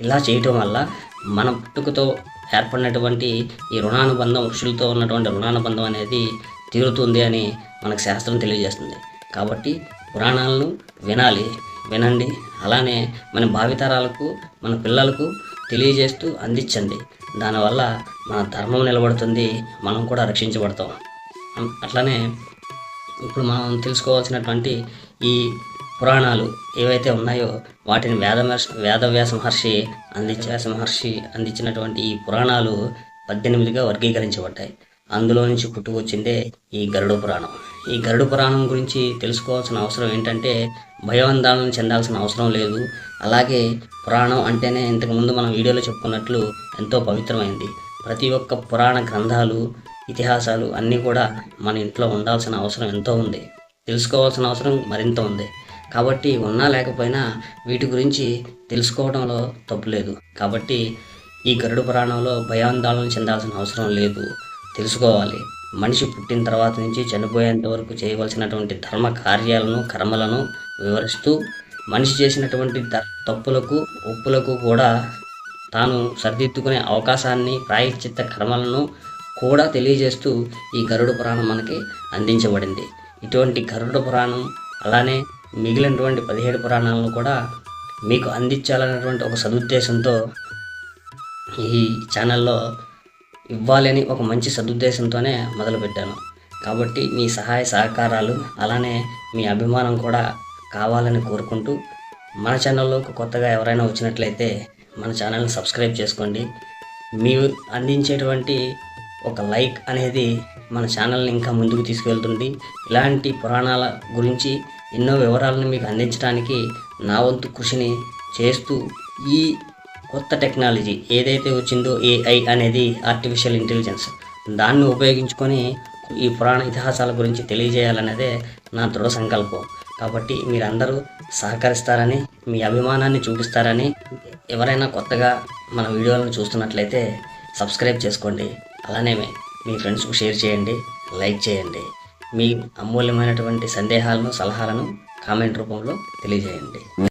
ఇలా చేయటం వల్ల మన పుట్టుకతో ఏర్పడినటువంటి ఈ రుణానుబంధం ఋషులతో ఉన్నటువంటి రుణానుబంధం అనేది తీరుతుంది అని మనకు శాస్త్రం తెలియజేస్తుంది. కాబట్టి పురాణాలను వినాలి వినండి. అలానే మన భావితరాలకు మన పిల్లలకు తెలియజేస్తూ అందించండి. దానివల్ల మన ధర్మం నిలబడుతుంది మనం కూడా రక్షించబడతాం. అట్లనే అట్లానే ఇప్పుడు మనం తెలుసుకోవాల్సినటువంటి ఈ పురాణాలు ఏవైతే ఉన్నాయో వాటిని వేదవ్యాస వేదవ్యాస మహర్షి అందించాస మహర్షి అందించినటువంటి ఈ పురాణాలు పద్దెనిమిదిగా వర్గీకరించబడ్డాయి. అందులో నుంచి పుట్టుకొచ్చిందే ఈ గరుడ పురాణం. ఈ గరుడ పురాణం గురించి తెలుసుకోవాల్సిన అవసరం ఏంటంటే భయోందాలను చెందాల్సిన అవసరం లేదు. అలాగే పురాణం అంటేనే ఇంతకుముందు మనం వీడియోలో చెప్పుకున్నట్లు ఎంతో పవిత్రమైంది. ప్రతి ఒక్క పురాణ గ్రంథాలు ఇతిహాసాలు అన్నీ కూడా మన ఇంట్లో ఉండాల్సిన అవసరం ఎంతో ఉంది. తెలుసుకోవాల్సిన అవసరం మరింత ఉంది. కాబట్టి ఉన్నా లేకపోయినా వీటి గురించి తెలుసుకోవడంలో తప్పు లేదు. కాబట్టి ఈ గరుడ పురాణంలో భయాందోళన చెందాల్సిన అవసరం లేదు. తెలుసుకోవాలి. మనిషి పుట్టిన తర్వాత నుంచి చనిపోయేంత వరకు చేయవలసినటువంటి ధర్మ కార్యాలను కర్మలను వివరిస్తూ మనిషి చేసినటువంటి తప్పులకు ఒప్పులకు కూడా తాను సరిదిద్దుకునే అవకాశాన్ని ప్రాయశ్చిత్త కర్మలను కూడా తెలియజేస్తూ ఈ గరుడ పురాణం మనకి అందించబడింది. ఇటువంటి గరుడ పురాణం అలానే మిగిలినటువంటి పదిహేడు పురాణాలను కూడా మీకు అందించాలన్నటువంటి ఒక సదుద్దేశంతో ఈ ఛానల్లో ఇవ్వాలని ఒక మంచి సదుద్దేశంతోనే మొదలుపెట్టాను. కాబట్టి మీ సహాయ సహకారాలు అలానే మీ అభిమానం కూడా కావాలని కోరుకుంటూ మన ఛానల్లోకి కొత్తగా ఎవరైనా వచ్చినట్లయితే మన ఛానల్ని సబ్స్క్రైబ్ చేసుకోండి. మీరు అందించేటువంటి ఒక లైక్ అనేది మన ఛానల్ని ఇంకా ముందుకు తీసుకెళ్తుంది. ఇలాంటి పురాణాల గురించి ఎన్నో వివరాలను మీకు అందించడానికి నా వంతు కృషిని చేస్తూ ఈ కొత్త టెక్నాలజీ ఏదైతే వచ్చిందో ఏఐ అనేది ఆర్టిఫిషియల్ ఇంటెలిజెన్స్ దాన్ని ఉపయోగించుకొని ఈ పురాణ ఇతిహాసాల గురించి తెలియజేయాలనేదే నా దృఢ సంకల్పం. కాబట్టి మీరందరూ సహకరిస్తారని మీ అభిమానాన్ని చూపిస్తారని ఎవరైనా కొత్తగా మన వీడియోలను చూస్తున్నట్లయితే సబ్స్క్రైబ్ చేసుకోండి. అలానే మీ ఫ్రెండ్స్కు షేర్ చేయండి లైక్ చేయండి. మీ అమూల్యమైనటువంటి సందేహాలను సలహాలను కామెంట్ రూపంలో తెలియజేయండి.